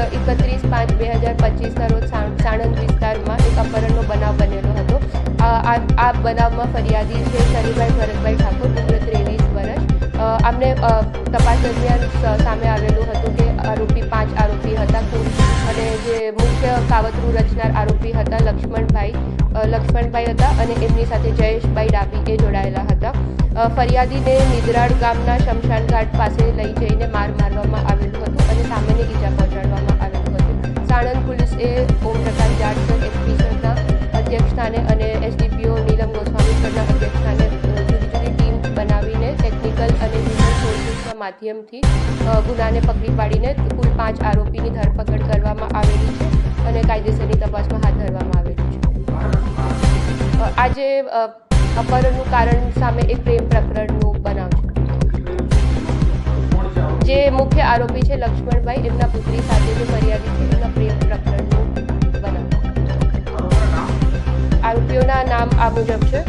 એકત્રીસ પાંચ બે હજાર પચીસના રોજ સાણંદ વિસ્તારમાં એક અપહરણનો બનાવ બનેલો હતો. આ આ બનાવમાં ફરિયાદી છે શનિભાઈ ભરતભાઈ ઠાકોર, ઉંમર ત્રેવીસ વર્ષ. આમને તપાસ દરમિયાન સામે આવેલું હતું કે આરોપી પાંચ આરોપી હતા. અને જે મુખ્ય કાવતરું રચનાર આરોપી હતા લક્ષ્મણભાઈ લક્ષ્મણભાઈ હતા અને એમની સાથે જયેશભાઈ ડાબી એ જોડાયેલા હતા. ફરિયાદીને નિદરાળ ગામના શમશાન ઘાટ પાસે લઈ જઈને માર માધ્યમથી ગુનાને પકડી પાડીને કુલ પાંચ આરોપીની ધરપકડ કરવામાં આવેલી છે અને કાયદેસરની તપાસમાં હાથ ધરવામાં આવેલી છે. આજે અપહરણનું કારણ સામે એક પ્રેમ પ્રકરણનું બનાવ છે. જે મુખ્ય આરોપી છે લક્ષ્મણભાઈ, એમના પુત્રી સાથે જે ફરિયાદી છે એમના પ્રેમ પ્રકરણનું બનાવ આરોપીઓના નામ આ મુજબ છે.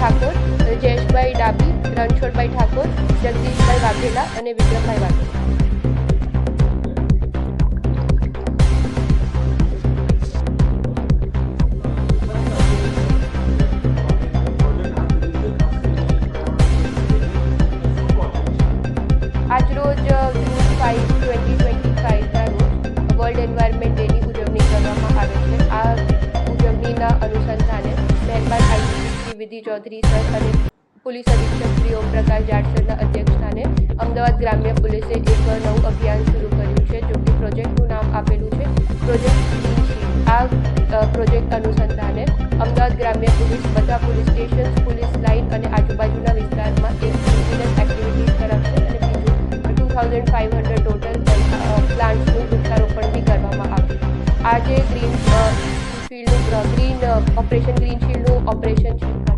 ઠાકોર, જયેશભાઈ ડાબી રણછોડભાઈ ઠાકોર, જગદીશભાઈ વાઘેલા અને વિક્રમભાઈ વાઘેલા. આજરોજ ફાઇવ ટ્વેન્ટી ટ્વેન્ટી ફાઇવના રોજ વર્લ્ડ એન્વાયરમેન્ટ ડેની ઉજવણી કરવામાં આવે છે. આ વિધિ ચૌધરી સર અને પોલીસ અધિક્ષક શ્રી ઓમપ્રકાશ જાડસરના અધ્યક્ષસ્થાને અમદાવાદ ગ્રામ્ય પોલીસે એક નવું અભિયાન શરૂ કર્યું છે, જો કે પ્રોજેક્ટનું નામ આપેલું છે પ્રોજેક્ટ આ પ્રોજેક્ટ અનુસંધાને અમદાવાદ ગ્રામ્ય પોલીસ બધા પોલીસ સ્ટેશન પોલીસ લાઇન અને આજુબાજુના વિસ્તારમાં એક વિજિલન્સ એક્ટિવિટીઝ કરાવશે અને બીજું two thousand five hundred total પ્લાન્ટ્સનું વૃક્ષારોપણ બી કરવામાં આવ્યું આજે ગ્રીન ફિલ્ડનું ગ્રીન ઓપરેશન ગ્રીન શિલ્ડનું ઓપરેશન છે